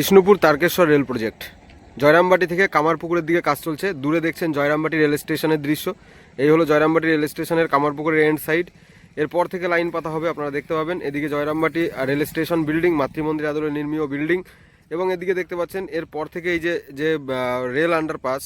Bishnupur Tarakeswar rail project. Jayrambati থেকে কামারপুকুরের দিকে কাজ চলছে। দূরে দেখছেন জয়রামবাটি রেল স্টেশনের দৃশ্য। এই হলো জয়রামবাটি রেল স্টেশনের কামারপুকুরের এন্ড সাইড এরপর থেকে লাইন পাতা হবে, আপনারা দেখতে পাবেন। এদিকে জয়রামবাটি রেল স্টেশন বিল্ডিং মাতৃমন্দির আদলে নির্মীয় বিল্ডিং এবং এদিকে দেখতে পাচ্ছেন, এরপর থেকে এই যে যে রেল আন্ডারপাস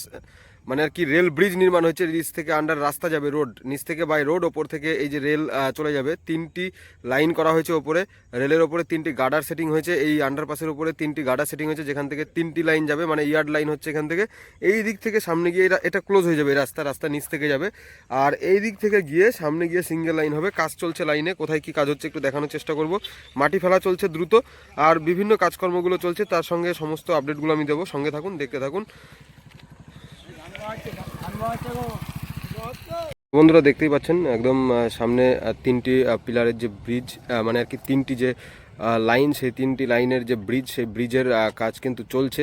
মানে আর কি রেল ব্রিজ নির্মাণ হয়েছে নিচ থেকে আন্ডার রাস্তা যাবে রোড নিচ থেকে বাই রোড ওপর থেকে এই যে রেল চলে যাবে। তিনটি লাইন করা হয়েছে ওপরে। রেলের ওপরে তিনটি গার্ডার সেটিং হয়েছে, এই আন্ডারপাসের উপরে তিনটি গার্ডার সেটিং হয়েছে, যেখান থেকে তিনটি লাইন যাবে মানে ইয়ার্ড লাইন হচ্ছে এখান থেকে। এই দিক থেকে সামনে গিয়ে এটা- ক্লোজ হয়ে যাবে রাস্তা রাস্তা নিচ থেকে যাবে। আর এই দিক থেকে গিয়ে সামনে গিয়ে সিঙ্গেল লাইন হবে, কাজ চলছে লাইনে কোথায় কি কাজ হচ্ছে একটু দেখানোর চেষ্টা করব। মাটি ফেলা চলছে দ্রুত, আর বিভিন্ন কাজকর্মগুলো চলছে, তার সঙ্গে সমস্ত আপডেটগুলো আমি দেবো। সঙ্গে থাকুন, দেখতে থাকুন। বন্ধুরা দেখতেই পাচ্ছেন, একদম সামনে তিনটি পিলারের যে ব্রিজ মানে আর কি তিনটি যে লাইন সেই তিনটি লাইনের যে ব্রিজ সেই ব্রিজের কাজ কিন্তু চলছে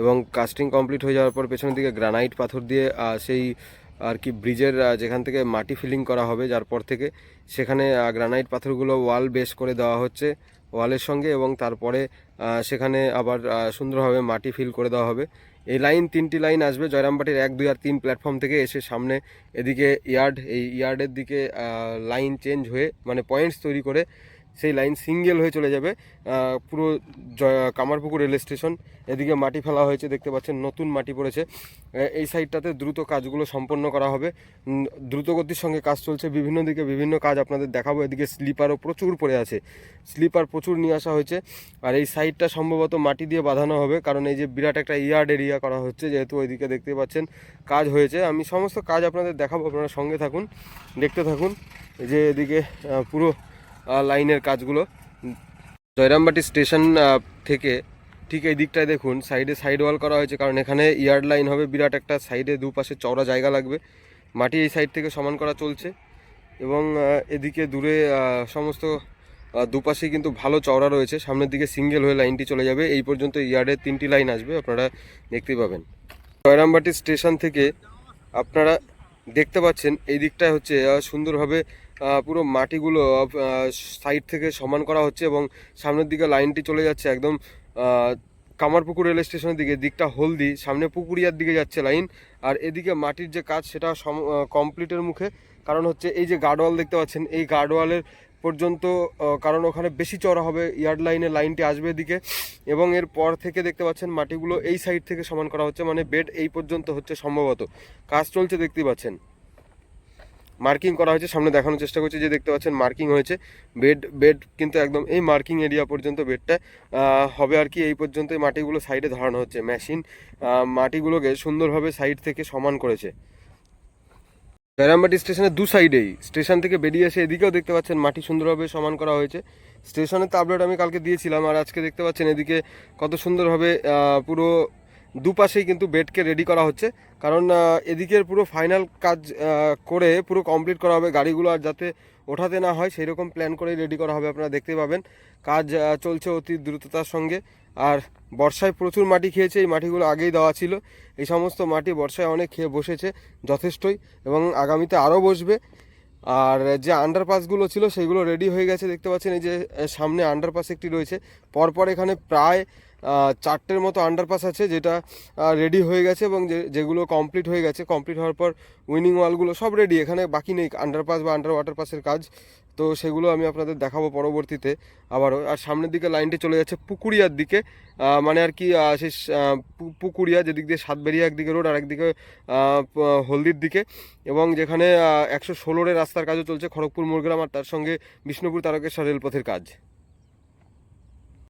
এবং কাস্টিং কমপ্লিট হয়ে যাওয়ার পর পেছনের দিকে গ্রানাইট পাথর দিয়ে সেই, আর কি ব্রিজের যেখান থেকে মাটি ফিলিং করা হবে যার পর থেকে সেখানে গ্রানাইট পাথরগুলো ওয়াল বেস করে দেওয়া হচ্ছে ওয়ালের সঙ্গে এবং তারপরে সেখানে আবার সুন্দরভাবে মাটি ফিল করে দেওয়া হবে। এই লাইন, তিনটি লাইন আসবে জয়রামবাটির এক, দুই আর তিন প্ল্যাটফর্ম থেকে এসে সামনে এদিকে ইয়ার্ড এই ইয়ার্ডের দিকে লাইন চেঞ্জ হয়ে মানে পয়েন্টস তৈরি করে সেই লাইন সিঙ্গেল হয়ে চলে যাবে। পুরো কামারপুকুর রেল স্টেশন এদিকে মাটি ফেলা হয়েছে দেখতে পাচ্ছেন নতুন মাটি পড়েছে। এই সাইডটাতে দ্রুত কাজগুলো সম্পন্ন করা হবে। উম, দ্রুত গতির সঙ্গে কাজ চলছে বিভিন্ন দিকে বিভিন্ন কাজ আপনাদের দেখাবো। এদিকে স্লিপারও প্রচুর পড়ে আছে। স্লিপার প্রচুর নিয়ে আসা হয়েছে। আর এই সাইডটা সম্ভবত মাটি দিয়ে বাঁধানো হবে কারণ এই যে বিরাট একটা ইয়ার্ড এরিয়া করা হচ্ছে যেহেতু ওইদিকে দেখতে পাচ্ছেন কাজ হয়েছে। আমি সমস্ত কাজ আপনাদের দেখাবো আপনারা সঙ্গে থাকুন দেখতে থাকুন। যে এদিকে পুরো লাইনের কাজগুলো। জয়রামবাটি স্টেশন থেকে ঠিক এই দিকটায় দেখুন সাইডে সাইড ওয়াল করা হয়েছে কারণ এখানে ইয়ার্ড লাইন হবে বিরাট একটা সাইডে দুপাশে চওড়া জায়গা লাগবে। মাটি এই সাইড থেকে সমান করা চলছে এবং এদিকে দূরে সমস্ত আহ, দুপাশেই কিন্তু ভালো চওড়া রয়েছে। সামনের দিকে সিঙ্গেল হয়ে লাইনটি চলে যাবে। এই পর্যন্ত ইয়ার্ডের তিনটি লাইন আসবে আপনারা দেখতেই পাবেন। জয়রামবাটি স্টেশন থেকে আপনারা দেখতে পাচ্ছেন, এই দিকটায় হচ্ছে সুন্দরভাবে পুরো মাটিগুলো সাইড থেকে সমান করা হচ্ছে এবং সামনের দিকে লাইনটি চলে যাচ্ছে একদম কামারপুকুর রেল স্টেশনের দিকে, দিকটা হলদি, সামনে পুকুরিয়ার দিকে যাচ্ছে লাইন, আর এদিকে মাটির যে কাজ সেটা কমপ্লিটের মুখে, কারণ হচ্ছে এই যে গার্ডওয়াল দেখতে পাচ্ছেন, এই গার্ডওয়ালের পর্যন্ত কারণ ওখানে বেশি চড়া হবে ইয়ার্ড লাইনে লাইনটি আসবে এদিকে। এবং এর পর থেকে দেখতে পাচ্ছেন মাটিগুলো এই সাইড থেকে সমান করা হচ্ছে মানে বেড এই পর্যন্ত হচ্ছে সম্ভবত। কাজ চলছে দেখতেই পাচ্ছেন। মার্কিং করা হয়েছে, সামনে দেখানোর চেষ্টা করছি যে দেখতে পাচ্ছেন মার্কিং হয়েছে। বেড বেড কিন্তু একদম এই মার্কিং এরিয়া পর্যন্ত বেডটা হবে আর কি এই পর্যন্ত মাটিগুলো সাইডে ধরানো হচ্ছে। মেশিন মাটিগুলোকে সুন্দরভাবে সাইড থেকে সমান করেছে। জয়রামবাটি স্টেশনের দু সাইডেই। স্টেশন থেকে বেরিয়ে এসে এদিকেও দেখতে পাচ্ছেন মাটি সুন্দরভাবে সমান করা হয়েছে। স্টেশনের তো আপডেট আমি কালকে দিয়েছিলাম, আর আজকে দেখতে পাচ্ছেন এদিকে কত সুন্দরভাবে পুরো দুপাশেই কিন্তু বেডকে রেডি করা হচ্ছে। কারণ এদিকের পুরো ফাইনাল কাজ করে পুরো কমপ্লিট করা হবে গাড়িগুলো আর যাতে ওঠাতে না হয় সেই রকম প্ল্যান করেই রেডি করা হবে, আপনারা দেখতে পাবেন। কাজ চলছে অতি দ্রুততার সঙ্গে। আর বর্ষায় প্রচুর মাটি খেয়েছে, এই মাটিগুলো আগেই দেওয়া ছিল। এই সমস্ত মাটি বর্ষায় অনেক খেয়ে বসেছে, যথেষ্টই। এবং আগামীতে আরও বসবে। আর যে আন্ডারপাসগুলো ছিল, সেগুলো রেডি হয়ে গেছে, দেখতে পাচ্ছেন। এই যে সামনে আন্ডারপাস একটি রয়েছে। পরপর এখানে প্রায় চারটের মতো আন্ডারপাস আছে, যেটা রেডি হয়ে গেছে এবং যেগুলো কমপ্লিট হয়ে গেছে কমপ্লিট হওয়ার পর উইনিং ওয়ালগুলো সব রেডি এখানে বাকি নেই আন্ডারপাস বা আন্ডার ওয়াটার পাসের কাজ। তো সেগুলো আমি আপনাদের দেখাবো পরবর্তীতে আবারও আর সামনের দিকে লাইনটি চলে যাচ্ছে পুকুরিয়ার দিকে মানে আর কি সেই পুকুরিয়া যেদিক দিয়ে সাতবেরিয়া একদিকে রোড আর একদিকে হলদির দিকে। এবং যেখানে একশো ষোলোর রাস্তার কাজও চলছে খড়গপুর মোরগ্রাম আর তার সঙ্গে বিষ্ণুপুর তারকেশ্বর রেলপথের কাজ।